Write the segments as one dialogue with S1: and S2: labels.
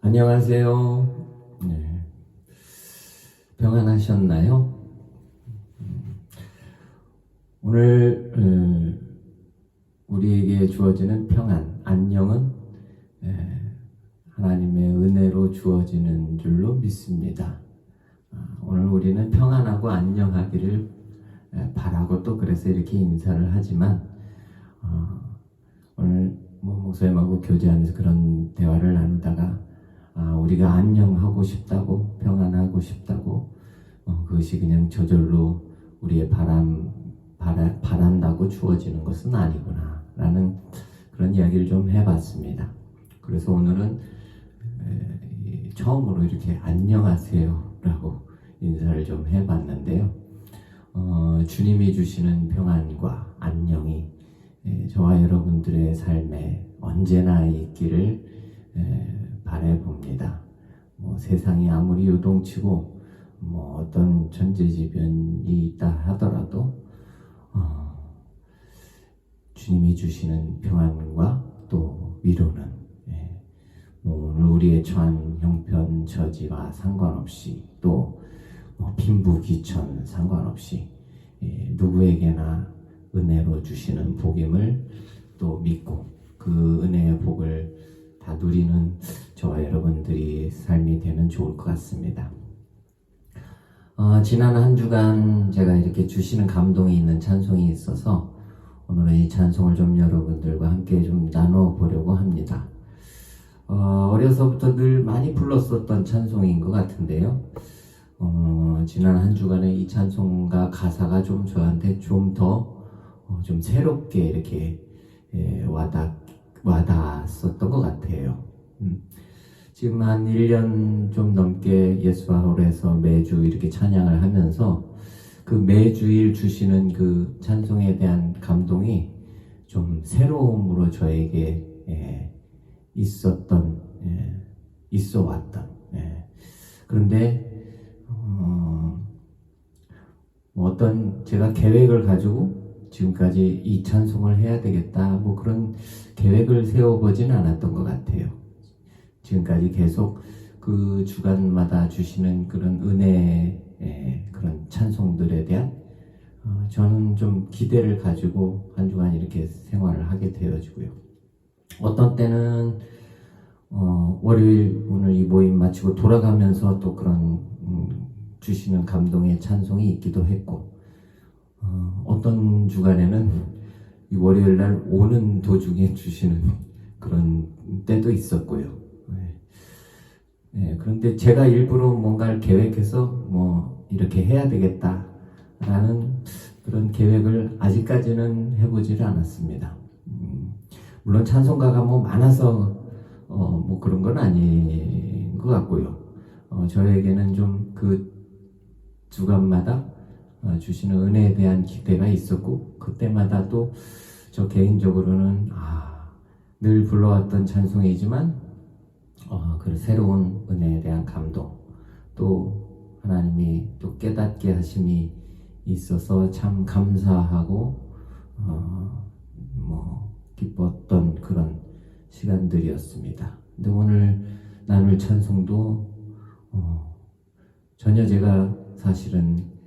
S1: 안녕하세요. 네. 평안하셨나요? 음, 오늘 음, 우리에게 주어지는 평안, 안녕은 에, 하나님의 은혜로 주어지는 줄로 믿습니다. 아, 오늘 우리는 평안하고 안녕하기를 에, 바라고 또 그래서 이렇게 인사를 하지만 목사님하고 교제하면서 그런 대화를 나누다가 아, 우리가 안녕하고 싶다고 평안하고 싶다고 어, 그것이 그냥 저절로 우리의 바람 바라, 바란다고 주어지는 것은 아니구나 라는 그런 이야기를 좀 해봤습니다. 그래서 오늘은 에, 이 처음으로 이렇게 안녕하세요 라고 인사를 좀 해봤는데요. 어, 주님이 주시는 평안과 안녕이 에, 저와 여러분들의 삶에 언제나 있기를 에, 바래봅니다. 뭐 세상이 아무리 요동치고 뭐 어떤 전제지변이 있다 하더라도 어, 주님이 주시는 평안과 또 위로는 예, 뭐 오늘 우리의 처한 형편 처지와 상관없이 또 뭐 빈부귀천 상관없이 예, 누구에게나 은혜로 주시는 복임을 또 믿고 그 은혜의 복을 다 누리는 저와 여러분들이 삶이 되면 좋을 것 같습니다. 어, 지난 한 주간 제가 이렇게 주시는 감동이 있는 찬송이 있어서 오늘은 이 찬송을 좀 여러분들과 함께 좀 나눠 보려고 합니다. 어, 어려서부터 늘 많이 불렀었던 찬송인 것 같은데요. 어, 지난 한 주간에 이 찬송과 가사가 좀 저한테 좀 더, 어, 좀 새롭게 이렇게 예, 와닿, 와닿았었던 것 같아요. 음. 지금 한 1년 좀 넘게 예수와 홀에서 매주 이렇게 찬양을 하면서 그 매주일 주시는 그 찬송에 대한 감동이 좀 새로움으로 저에게 예, 있었던, 예, 있어 왔던. 예. 그런데, 어, 뭐 어떤 제가 계획을 가지고 지금까지 이 찬송을 해야 되겠다, 뭐 그런 계획을 세워보진 않았던 것 같아요. 지금까지 계속 그 주간마다 주시는 그런 은혜의 그런 찬송들에 대한 어, 저는 좀 기대를 가지고 한 주간 이렇게 생활을 하게 되어지고요. 어떤 때는 어, 월요일 오늘 이 모임 마치고 돌아가면서 또 그런 음, 주시는 감동의 찬송이 있기도 했고 어, 어떤 주간에는 이 월요일 날 오는 도중에 주시는 그런 때도 있었고요. 네, 그런데 제가 일부러 뭔가를 계획해서 뭐 이렇게 해야 되겠다라는 그런 계획을 아직까지는 해보지를 않았습니다. 음, 물론 찬송가가 뭐 많아서 어, 뭐 그런 건 아닌 것 같고요. 어, 저에게는 좀 그 주간마다 어, 주시는 은혜에 대한 기대가 있었고 그때마다 또 저 개인적으로는 아, 늘 불러왔던 찬송이지만 어, 그 새로운 은혜에 대한 감동, 또 하나님이 또 깨닫게 하심이 있어서 참 감사하고 어, 뭐 기뻤던 그런 시간들이었습니다. 근데 오늘 나눌 찬송도 어, 전혀 제가 사실은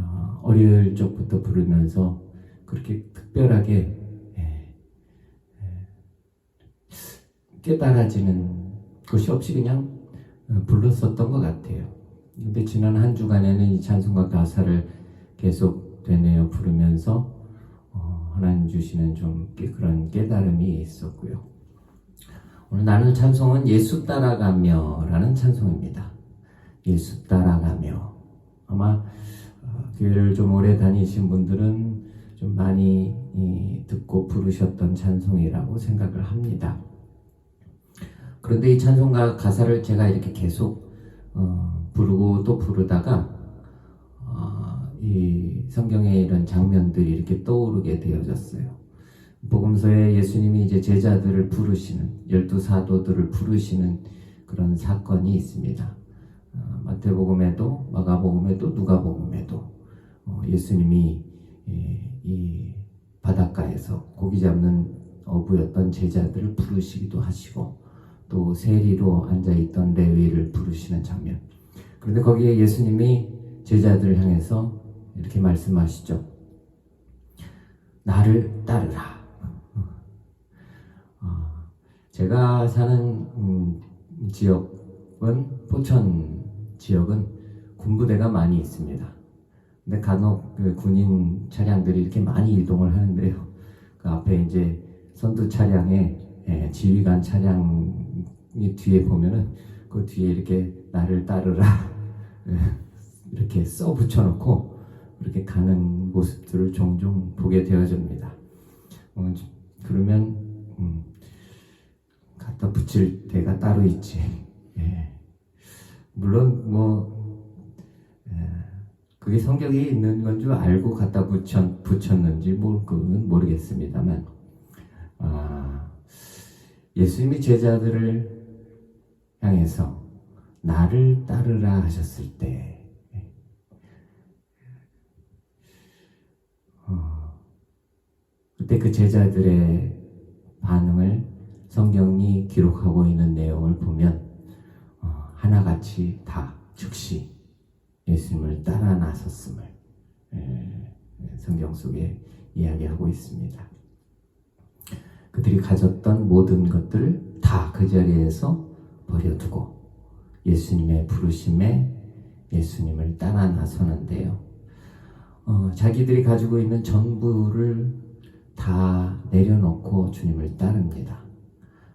S1: 어, 어릴 적부터 부르면서 그렇게 특별하게 예, 예, 깨달아지는 것이 없이 그냥 어, 불렀었던 것 같아요. 근데 지난 한 주간에는 이 찬송과 가사를 계속 되뇌어 부르면서 어, 하나님 주시는 좀 그런 깨달음이 있었고요. 오늘 나눌 찬송은 예수 따라가며라는 찬송입니다. 예수 따라가며 아마 어, 교회를 좀 오래 다니신 분들은 좀 많이 듣고 부르셨던 찬송이라고 생각을 합니다. 그런데 이 찬송가 가사를 제가 이렇게 계속 어, 부르고 또 부르다가 어, 이 성경에 이런 장면들이 이렇게 떠오르게 되어졌어요. 복음서에 예수님이 이제 제자들을 부르시는 열두 사도들을 부르시는 그런 사건이 있습니다. 어, 마태복음에도 마가복음에도 누가복음에도 어, 예수님이 예, 이 바닷가에서 고기 잡는 어부였던 제자들을 부르시기도 하시고 또 세리로 앉아 있던 레위를 부르시는 장면. 그런데 거기에 예수님이 제자들을 향해서 이렇게 말씀하시죠. 나를 따르라. 어, 제가 사는 음, 지역은 포천 지역은 군부대가 많이 있습니다. 근데 간혹 그 군인 차량들이 이렇게 많이 이동을 하는데요. 그 앞에 이제 선두 차량에 예, 지휘관 차량이 뒤에 보면은 그 뒤에 이렇게 나를 따르라 예, 이렇게 써 붙여놓고 그렇게 가는 모습들을 종종 보게 되어집니다. 어, 그러면 음, 갖다 붙일 때가 따로 있지. 예. 물론 뭐 예, 그게 성경에 있는 건 줄 알고 갖다 붙였, 붙였는지 뭐 그건 모르겠습니다만. 아, 예수님이 제자들을 향해서 나를 따르라 하셨을 때 어, 그때 그 제자들의 반응을 성경이 기록하고 있는 내용을 보면 어, 하나같이 다 즉시 예수님을 따라 나섰음을 예, 성경 속에 이야기하고 있습니다. 그들이 가졌던 모든 것들을 다 그 자리에서 버려두고 예수님의 부르심에 예수님을 따라 나서는데요. 어, 자기들이 가지고 있는 전부를 다 내려놓고 주님을 따릅니다.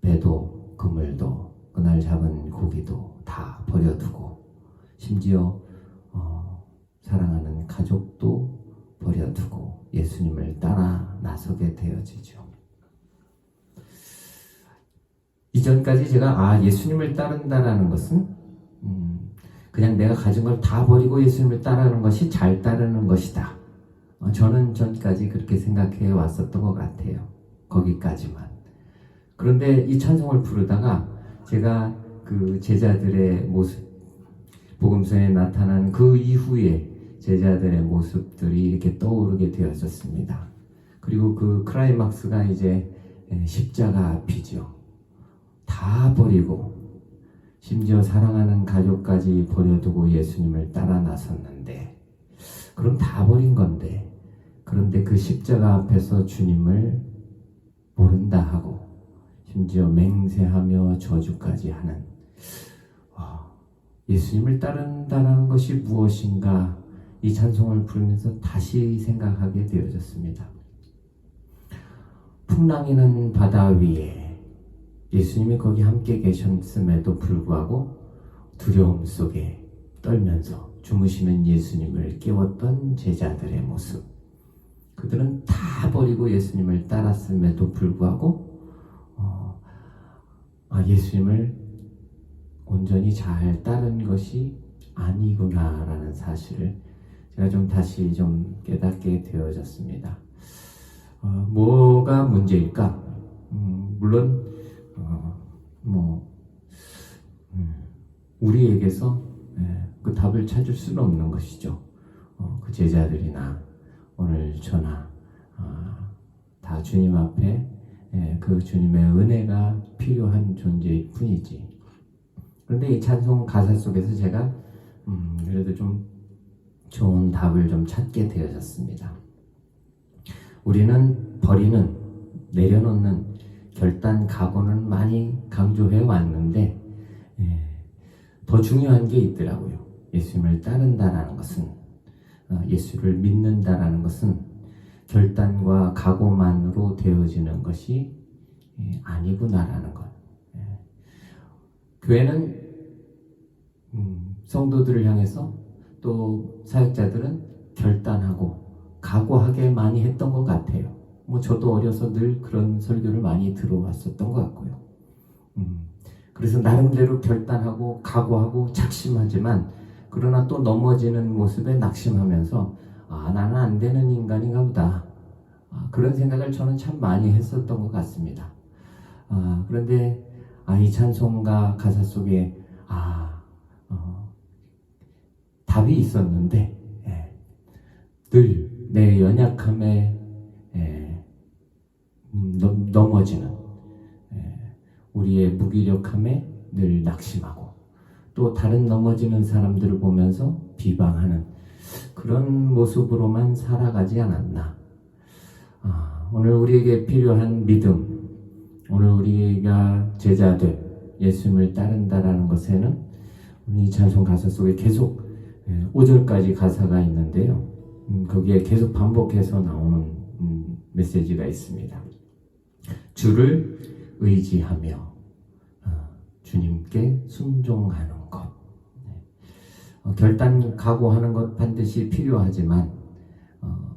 S1: 배도 그물도 그날 잡은 고기도 다 버려두고 심지어 어, 사랑하는 가족도 버려두고 예수님을 따라 나서게 되어지죠. 이전까지 제가 아 예수님을 따른다라는 것은 음, 그냥 내가 가진 걸 다 버리고 예수님을 따르는 것이 잘 따르는 것이다. 어, 저는 전까지 그렇게 생각해 왔었던 것 같아요. 거기까지만. 그런데 이 찬송을 부르다가 제가 그 제자들의 모습, 복음서에 나타난 그 이후에 제자들의 모습들이 이렇게 떠오르게 되었었습니다. 그리고 그 크라이막스가 이제 십자가 앞이죠. 다 버리고 심지어 사랑하는 가족까지 버려두고 예수님을 따라 나섰는데 그럼 다 버린 건데 그런데 그 십자가 앞에서 주님을 모른다 하고 심지어 맹세하며 저주까지 하는 와, 예수님을 따른다는 것이 무엇인가 이 찬송을 부르면서 다시 생각하게 되어졌습니다. 풍랑이는 바다 위에 예수님이 거기 함께 계셨음에도 불구하고 두려움 속에 떨면서 주무시는 예수님을 깨웠던 제자들의 모습. 그들은 다 버리고 예수님을 따랐음에도 불구하고 어, 아, 예수님을 온전히 잘 따른 것이 아니구나라는 사실을 제가 좀 다시 좀 깨닫게 되어졌습니다. 어, 뭐가 문제일까? 음, 물론 어, 뭐 음, 우리에게서 예, 그 답을 찾을 수는 없는 것이죠. 어, 그 제자들이나 오늘 저나 어, 다 주님 앞에 예, 그 주님의 은혜가 필요한 존재일 뿐이지. 그런데 이 찬송 가사 속에서 제가 음, 그래도 좀 좋은 답을 좀 찾게 되어졌습니다. 우리는 버리는 내려놓는 결단 각오는 많이 강조해 왔는데 예, 더 중요한 게 있더라고요. 예수님을 따른다라는 것은 어, 예수를 믿는다라는 것은 결단과 각오만으로 되어지는 것이 예, 아니구나라는 것. 예. 교회는 음, 성도들을 향해서 또 사역자들은 결단하고 각오하게 많이 했던 것 같아요. 뭐 저도 어려서 늘 그런 설교를 많이 들어왔었던 것 같고요. 음, 그래서 나름대로 결단하고 각오하고 작심하지만 그러나 또 넘어지는 모습에 낙심하면서 아 나는 안 되는 인간인가 보다 아, 그런 생각을 저는 참 많이 했었던 것 같습니다. 아, 그런데 아, 이 찬송가 가사 속에 아 어, 답이 있었는데 예, 늘내 연약함에 예, 음, 넘, 넘어지는 예, 우리의 무기력함에 늘 낙심하고 또 다른 넘어지는 사람들을 보면서 비방하는 그런 모습으로만 살아가지 않았나. 아, 오늘 우리에게 필요한 믿음, 오늘 우리가 제자들, 예수님을 따른다라는 것에는 이 찬송 가사 속에 계속 5절까지 가사가 있는데요. 음, 거기에 계속 반복해서 나오는 음, 메시지가 있습니다. 주를 의지하며 어, 주님께 순종하는 것. 네. 어, 결단 각오하는 것 반드시 필요하지만 어,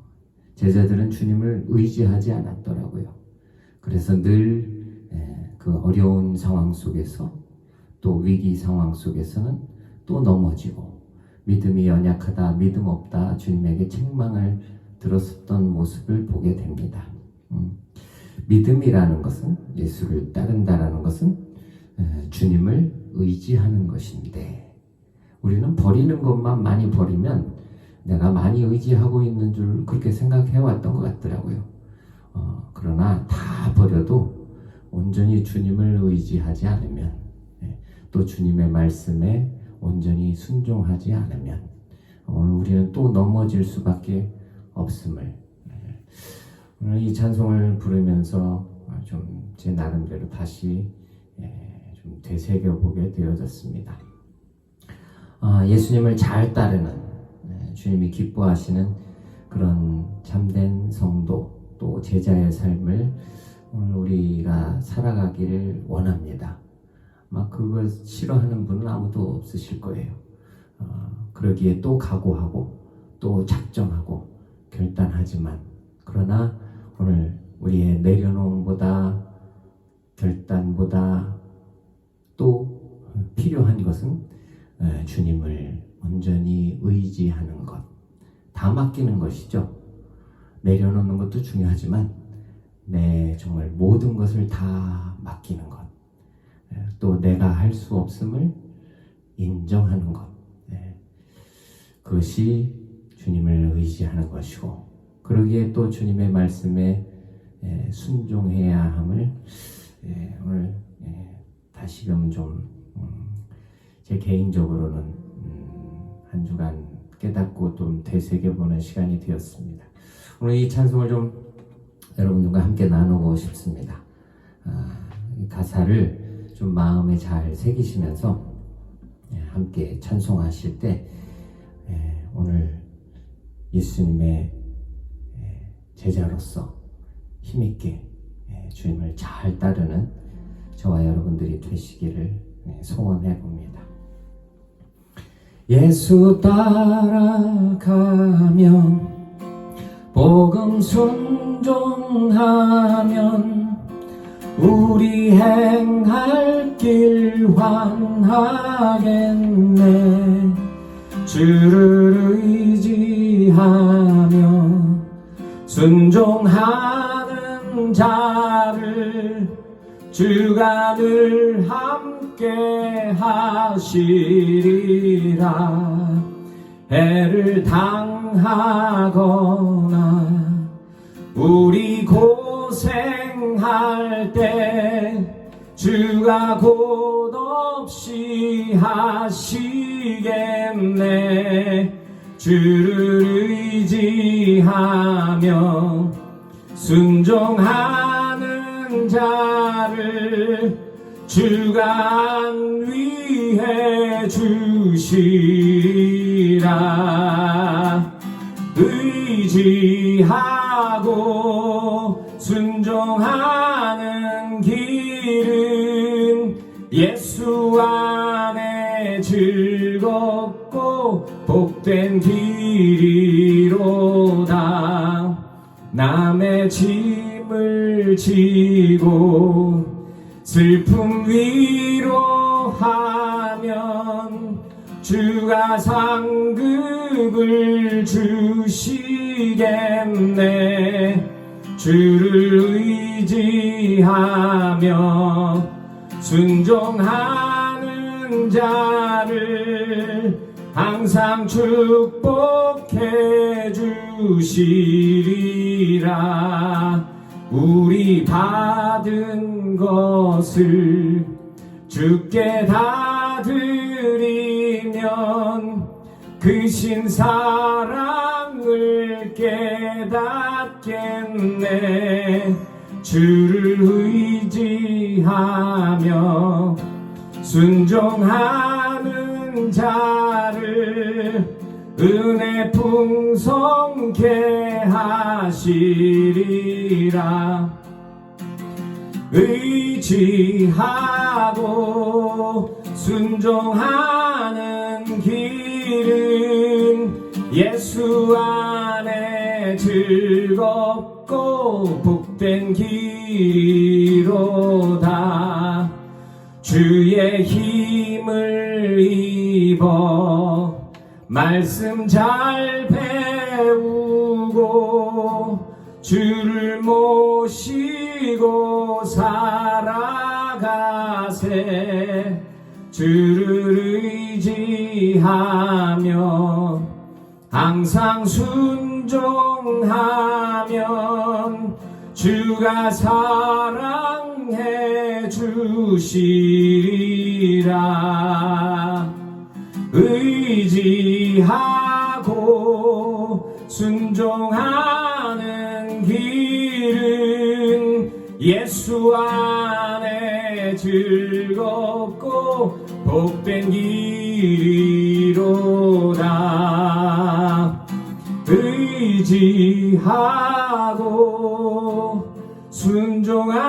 S1: 제자들은 주님을 의지하지 않았더라고요. 그래서 늘그 어려운 상황 속에서 또 위기 상황 속에서는 또 넘어지고 믿음이 연약하다, 믿음 없다, 주님에게 책망을 들었었던 모습을 보게 됩니다. 음. 믿음이라는 것은 예수를 따른다라는 것은 주님을 의지하는 것인데 우리는 버리는 것만 많이 버리면 내가 많이 의지하고 있는 줄 그렇게 생각해 왔던 것 같더라고요. 어, 그러나 다 버려도 온전히 주님을 의지하지 않으면 예, 또 주님의 말씀에 온전히 순종하지 않으면 오늘 우리는 또 넘어질 수밖에 없음을 예, 오늘 이 찬송을 부르면서 좀 제 나름대로 다시 예, 좀 되새겨 보게 되어졌습니다. 아, 예수님을 잘 따르는 주님이 기뻐하시는 그런 참된 성도 또 제자의 삶을 오늘 우리가 살아가기를 원합니다. 막 그걸 싫어하는 분은 아무도 없으실 거예요. 어, 그러기에 또 각오하고 또 작정하고 결단하지만 그러나 오늘 우리의 내려놓음보다 결단보다 또 필요한 것은 주님을 온전히 의지하는 것, 다 맡기는 것이죠. 내려놓는 것도 중요하지만 내 정말 모든 것을 다 맡기는 것, 또 내가 할 수 없음을 인정하는 것, 그것이 주님을 의지하는 것이고, 그러기에 또 주님의 말씀에 순종해야 함을 오늘 다시금 좀제 음, 개인적으로는 음, 한 주간 깨닫고 좀 되새겨보는 시간이 되었습니다. 오늘 이 찬송을 좀 여러분들과 함께 나누고 싶습니다. 아, 가사를 좀 마음에 잘 새기시면서 함께 찬송하실 때 오늘 예수님의 제자로서 힘있게 주님을 잘 따르는 저와 여러분들이 되시기를 소원해 봅니다. 예수 따라가면 복음 순종하면 우리 행할 길 환하겠네. 주를 의지하며 순종하는 자를 주가 늘 함께 하시리라. 해를 당하거나 우리 고 생할 때 주가 곧 없이 하시겠네. 주를 의지하며 순종하는 자를 주가 위해 주시라. 의지하고 순종하는 길은 예수 안에 즐겁고 복된 길이로다. 남의 짐을 지고 슬픔 위로하면 주가 상급을 주시겠네 주를 의지하며 순종하는 자를 항상 축복해 주시리라. 우리 받은 것을 주께 다 드리면 그 신 사랑 깨닫겠네 주를 의지하며 순종하는 자를 은혜 풍성케 하시리라. 의지하고 순종하는 길은 예수 안에 즐겁 고 복된 길이로다. 주의 힘을 입어 말씀 잘 배우고 주를 모시고 살아가세. 주를 의지하며 항상 순종 하면 주가 사랑해 주시리라. 의지하고 순종하는 길은 예수 안에 즐겁고 복된 길이 의지하고 순종하